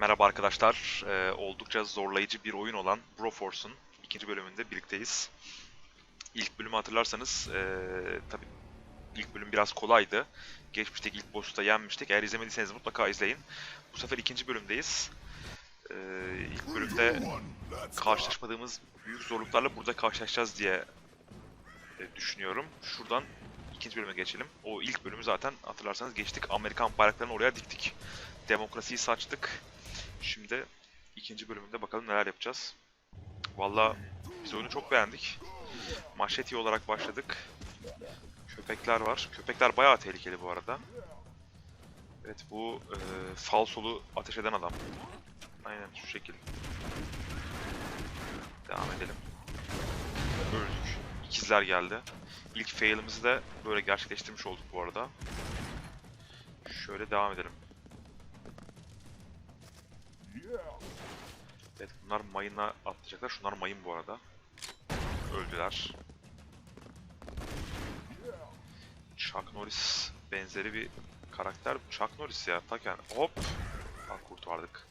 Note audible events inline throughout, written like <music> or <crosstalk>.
Merhaba arkadaşlar. Ee, oldukça zorlayıcı bir oyun olan Broforce'un ikinci bölümünde birlikteyiz. İlk bölümü hatırlarsanız ee, tabii ilk bölüm biraz kolaydı. Geçmişteki ilk boss'u yenmiştik. Eğer izlemediyseniz mutlaka izleyin. Bu sefer ikinci bölümdeyiz. Ee, ilk bölümde karşılaşmadığımız büyük zorluklarla burada karşılaşacağız diye e, düşünüyorum. Şuradan ikinci bölüme geçelim. O ilk bölümü zaten hatırlarsanız geçtik. Amerikan bayraklarını oraya diktik. Demokrasiyi saçtık. Şimdi ikinci bölümünde bakalım neler yapacağız. Valla biz oyunu çok beğendik. Maşeti olarak başladık. Köpekler var. Köpekler bayağı tehlikeli bu arada. Evet bu e, falsolu ateş eden adam. Aynen şu şekil. Devam edelim. Öldük. İkizler geldi. İlk fail'imizi de böyle gerçekleştirmiş olduk bu arada. Şöyle devam edelim. Evet bunlar mayına atlayacaklar. Şunlar mayın bu arada. Öldüler. Chuck Norris benzeri bir karakter. Chuck Norris ya. Tak yani. Hop. Bak kurtardık.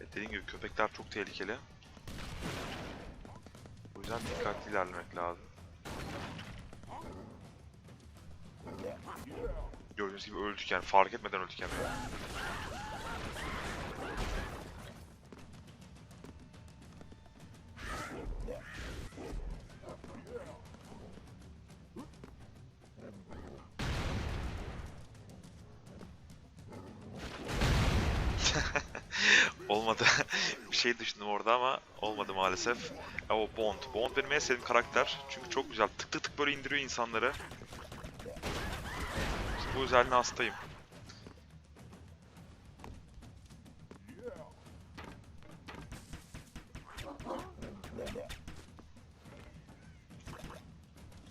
Evet, dediğim gibi köpekler çok tehlikeli. O yüzden dikkatli ilerlemek lazım. Gördüğünüz gibi öldük yani fark etmeden öldük yani. <laughs> Olmadı. bir şey düşündüm orada ama olmadı maalesef. Ya o Bond. Bond benim en sevdiğim karakter. Çünkü çok güzel. Tık tık tık böyle indiriyor insanları. Bu özelliğine hastayım.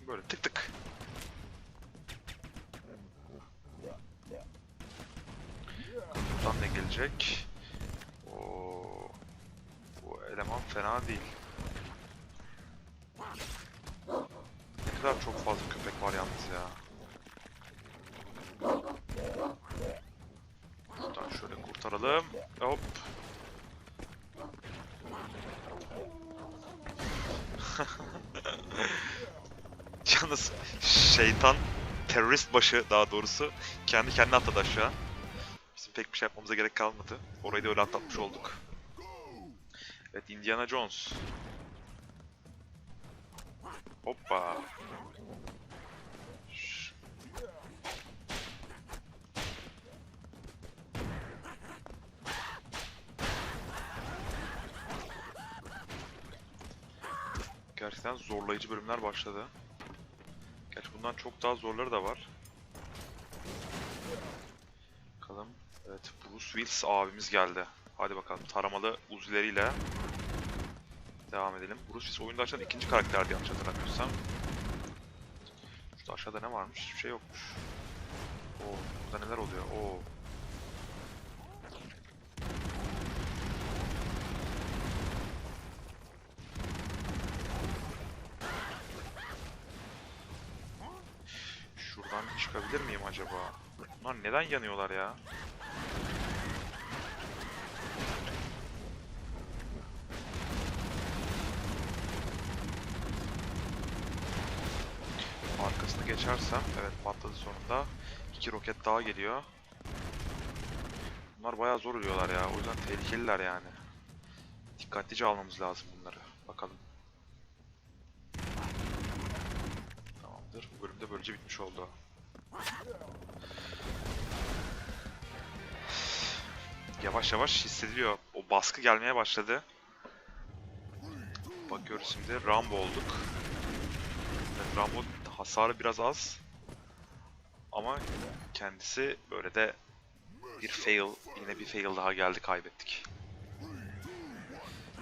Böyle tık tık. Buradan ne gelecek? Oo, bu eleman fena değil. Ne kadar çok fazla köpek var yalnız ya. Şuradan şöyle kurtaralım. Hop. <laughs> Yalnız şeytan terörist başı daha doğrusu kendi kendine atladı aşağı. Bizim pek bir şey yapmamıza gerek kalmadı. Orayı da öyle atlatmış olduk. Evet Indiana Jones. Hoppa. Gerçekten zorlayıcı bölümler başladı. Gerçi bundan çok daha zorları da var. Bakalım. Evet, Bruce Willis abimiz geldi. Hadi bakalım taramalı uzileriyle devam edelim. Bruce Willis oyunda açılan ikinci karakterdi yanlış hatırlamıyorsam. Şurada aşağıda ne varmış? Hiçbir şey yokmuş. Oo, burada neler oluyor? Oo. Şuradan çıkabilir miyim acaba? Bunlar neden yanıyorlar ya? Arkasını geçersem, evet patladı sonunda. İki roket daha geliyor. Bunlar bayağı zor oluyorlar ya. O yüzden tehlikeliler yani. Dikkatlice almamız lazım bunları. Bakalım. Tamamdır. Bu bölümde böylece bitmiş oldu. Yavaş yavaş hissediliyor. O baskı gelmeye başladı. Bakıyoruz şimdi. Rambo olduk. Rambo hasarı biraz az. Ama kendisi böyle de bir fail, yine bir fail daha geldi kaybettik.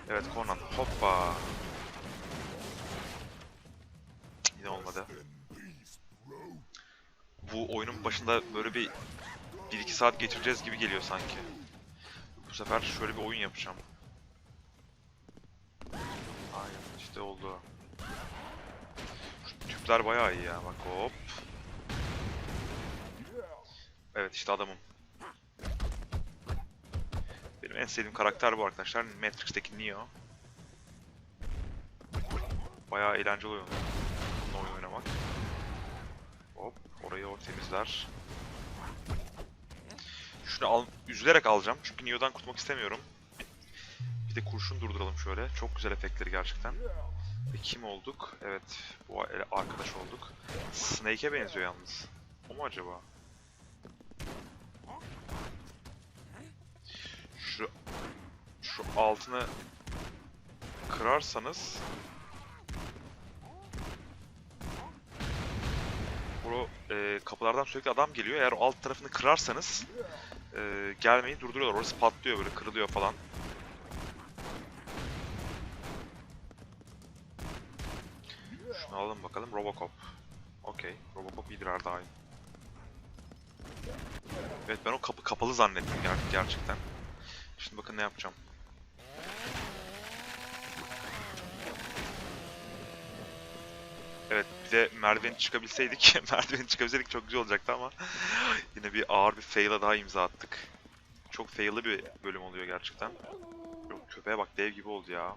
Evet Conan, hoppa. Yine olmadı. Bu oyunun başında böyle bir 1-2 saat geçireceğiz gibi geliyor sanki. Bu sefer şöyle bir oyun yapacağım. Aynen işte oldu. Şu tüpler bayağı iyi ya bak hop. Evet işte adamım. en sevdiğim karakter bu arkadaşlar. Matrix'teki Neo. Bayağı eğlenceli oyun. Temizler. Şunu al, üzülerek alacağım çünkü Neo'dan kurtulmak istemiyorum. Bir de kurşun durduralım şöyle. Çok güzel efektleri gerçekten. Ve kim olduk? Evet, bu arkadaş olduk. Snake'e benziyor yalnız. O mu acaba? Şu şu altını kırarsanız bu e, kapılardan sürekli adam geliyor. Eğer o alt tarafını kırarsanız e, gelmeyi durduruyorlar. Orası patlıyor böyle kırılıyor falan. Şunu alalım bakalım. Robocop. Okey. Robocop iyidir her daim. Evet ben o kapı kapalı zannettim ger- gerçekten. Şimdi bakın ne yapacağım. Evet bir de merdiveni çıkabilseydik, <laughs> merdiveni çıkabilseydik çok güzel olacaktı ama <laughs> yine bir ağır bir fail'a daha imza attık. Çok fail'lı bir bölüm oluyor gerçekten. Yok, köpeğe bak dev gibi oldu ya.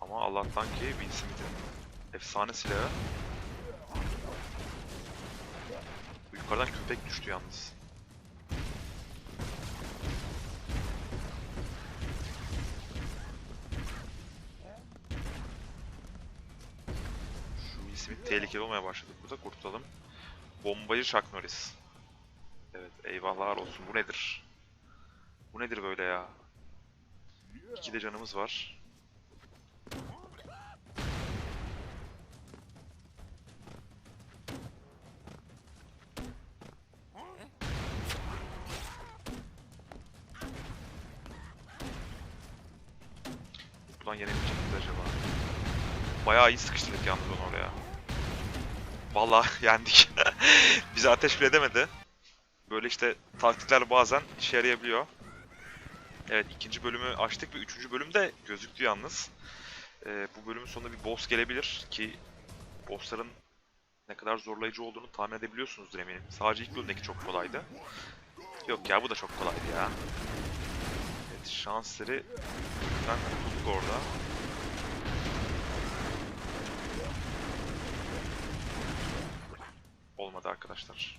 Ama Allah'tan ki Will Smith'in efsane silahı. Yukarıdan köpek düştü yalnız. Smith tehlikeli olmaya başladı burada. Kurtulalım. Bombacı Chuck Norris. Evet eyvahlar olsun. Bu nedir? Bu nedir böyle ya? İki de canımız var. Buradan yenebilecek miyiz acaba? Bayağı iyi sıkıştırdık yalnız onu oraya. Vallahi <laughs> yendik. Bizi ateş bile edemedi. Böyle işte taktikler bazen işe yarayabiliyor. Evet ikinci bölümü açtık ve üçüncü bölümde gözüktü yalnız. Ee, bu bölümün sonunda bir boss gelebilir ki bossların ne kadar zorlayıcı olduğunu tahmin edebiliyorsunuzdur eminim. Sadece ilk bölümdeki çok kolaydı. Yok ya bu da çok kolaydı ya. Evet şansları ben kurtulduk orada. Olmadı arkadaşlar.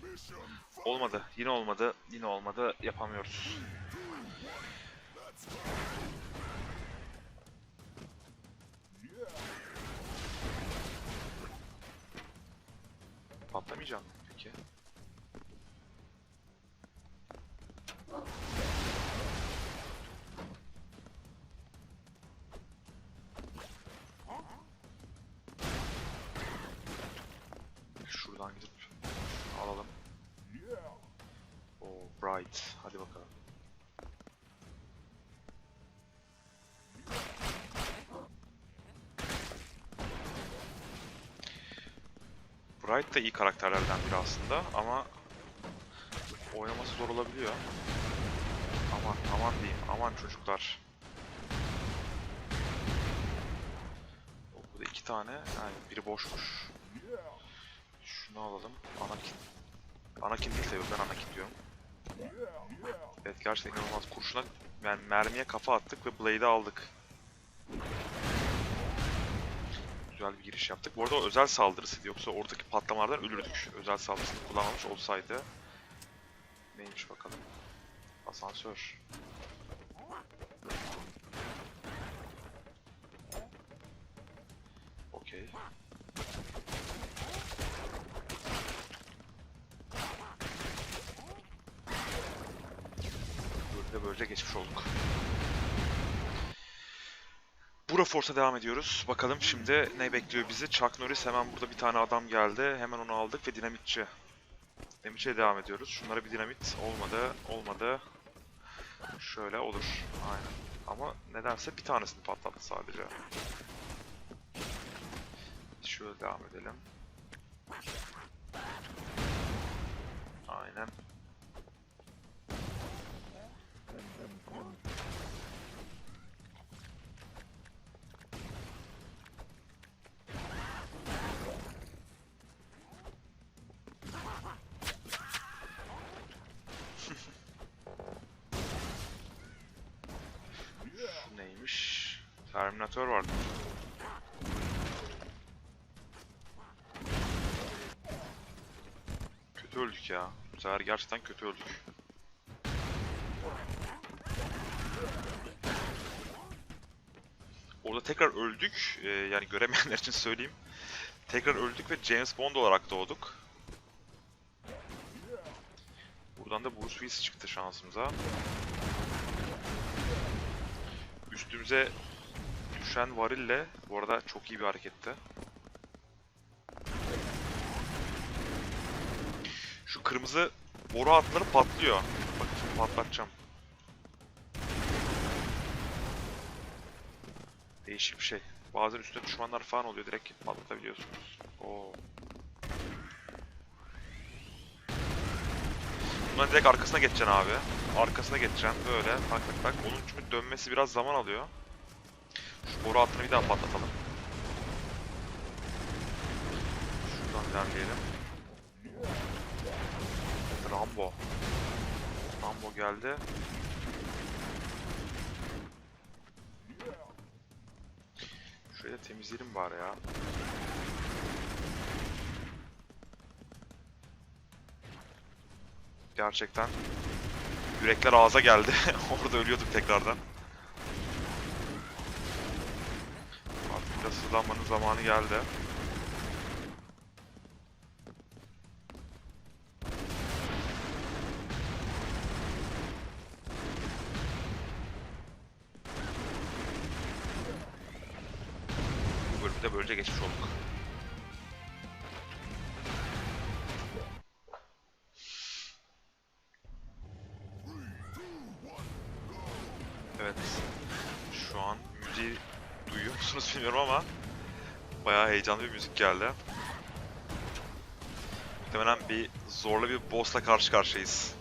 Olmadı. Yine olmadı. Yine olmadı. Yapamıyoruz. Patlamayacak Bright. Hadi bakalım. Bright da iyi karakterlerden biri aslında ama oynaması zor olabiliyor. Aman aman diyeyim aman çocuklar. O, Burada iki tane yani biri boşmuş. Şunu alalım. Anakin. Anakin değil tabii ben Anakin diyorum. Evet gerçekten inanılmaz kurşuna yani mermiye kafa attık ve Blade'i aldık. Güzel bir giriş yaptık. Bu arada o özel saldırısıydı. Yoksa oradaki patlamalardan ölürdük. Özel saldırısını kullanmamış olsaydı. Neymiş bakalım. Asansör. Böylece geçmiş olduk. Bura Force'a devam ediyoruz. Bakalım şimdi ne bekliyor bizi? Chuck Norris hemen burada bir tane adam geldi. Hemen onu aldık ve dinamitçi. Dinamitçiye devam ediyoruz. Şunlara bir dinamit olmadı. Olmadı. Şöyle olur. Aynen. Ama nedense bir tanesini patlattı sadece. Şöyle devam edelim. Aynen. Neymiş? Terminator vardı. Kötü öldük ya. Bu sefer gerçekten kötü öldük. Orada tekrar öldük. Ee, yani göremeyenler için söyleyeyim. Tekrar öldük ve James Bond olarak doğduk. Buradan da Bruce Willis çıktı şansımıza. Üstümüze düşen varille bu arada çok iyi bir hareketti. Şu kırmızı boru hatları patlıyor. Bak şimdi patlatacağım. Değişik bir şey. Bazen üstüne düşmanlar falan oluyor direkt patlatabiliyorsunuz. Oo. Bundan direkt arkasına geçeceksin abi. Arkasına geçeceksin böyle tak tak tak. Onun çünkü dönmesi biraz zaman alıyor. Şu boru hattını bir daha patlatalım. Şuradan ilerleyelim. Rambo. Rambo geldi. Şöyle temizleyelim bari ya. Gerçekten yürekler ağza geldi. <laughs> Orada ölüyorduk tekrardan. Artık biraz hızlanmanın zamanı geldi. Bölümde böylece geçmiş olduk. Evet. Şu an müziği duyuyor musunuz bilmiyorum ama bayağı heyecanlı bir müzik geldi. Muhtemelen bir zorlu bir boss'la karşı karşıyayız.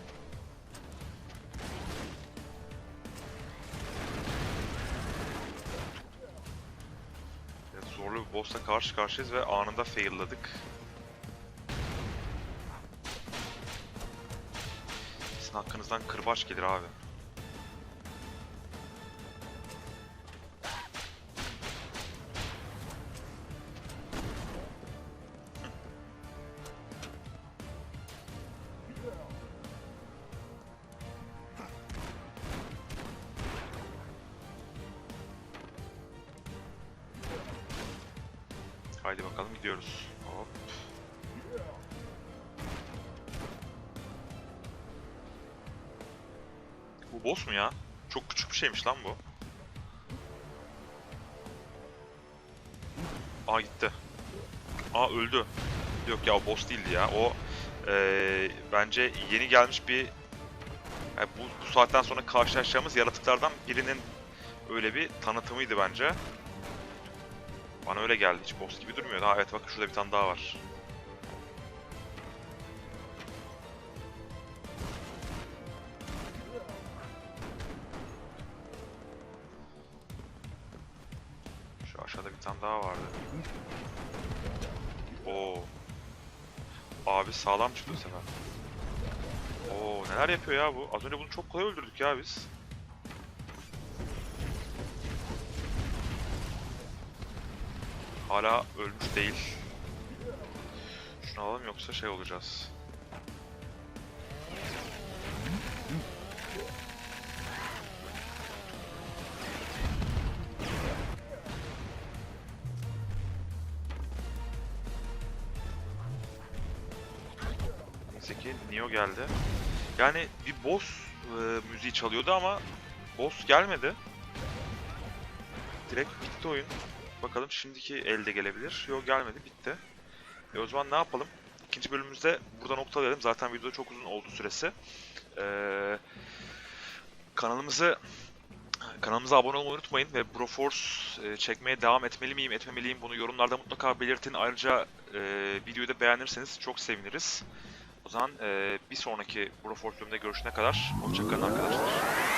Boss'la karşı karşıyayız ve anında fail'ladık. Sizin hakkınızdan kırbaç gelir abi. Haydi bakalım gidiyoruz. Hop. Bu boss mu ya? Çok küçük bir şeymiş lan bu. Aa gitti. Aa öldü. Yok ya boss değildi ya. O eee, bence yeni gelmiş bir yani bu, bu saatten sonra karşılaşacağımız yaratıklardan birinin öyle bir tanıtımıydı bence. Bana öyle geldi. Hiç boss gibi durmuyor. Ha evet bakın şurada bir tane daha var. Şu aşağıda bir tane daha vardı. Oo. Abi sağlam çıktı sefer. Oo neler yapıyor ya bu? Az önce bunu çok kolay öldürdük ya biz. Hala ölmüş değil. Şunu alalım yoksa şey olacağız. Neyse ki Neo geldi. Yani bir boss e, müziği çalıyordu ama boss gelmedi. Direkt bitti oyun. Bakalım şimdiki elde gelebilir. Yok gelmedi bitti. E o zaman ne yapalım? İkinci bölümümüzde burada noktalayalım. Zaten video çok uzun oldu süresi. Ee, kanalımızı kanalımıza abone olmayı unutmayın ve Broforce e, çekmeye devam etmeli miyim, etmemeliyim bunu yorumlarda mutlaka belirtin. Ayrıca e, videoyu da beğenirseniz çok seviniriz. O zaman e, bir sonraki Broforce bölümünde görüşene kadar hoşçakalın arkadaşlar.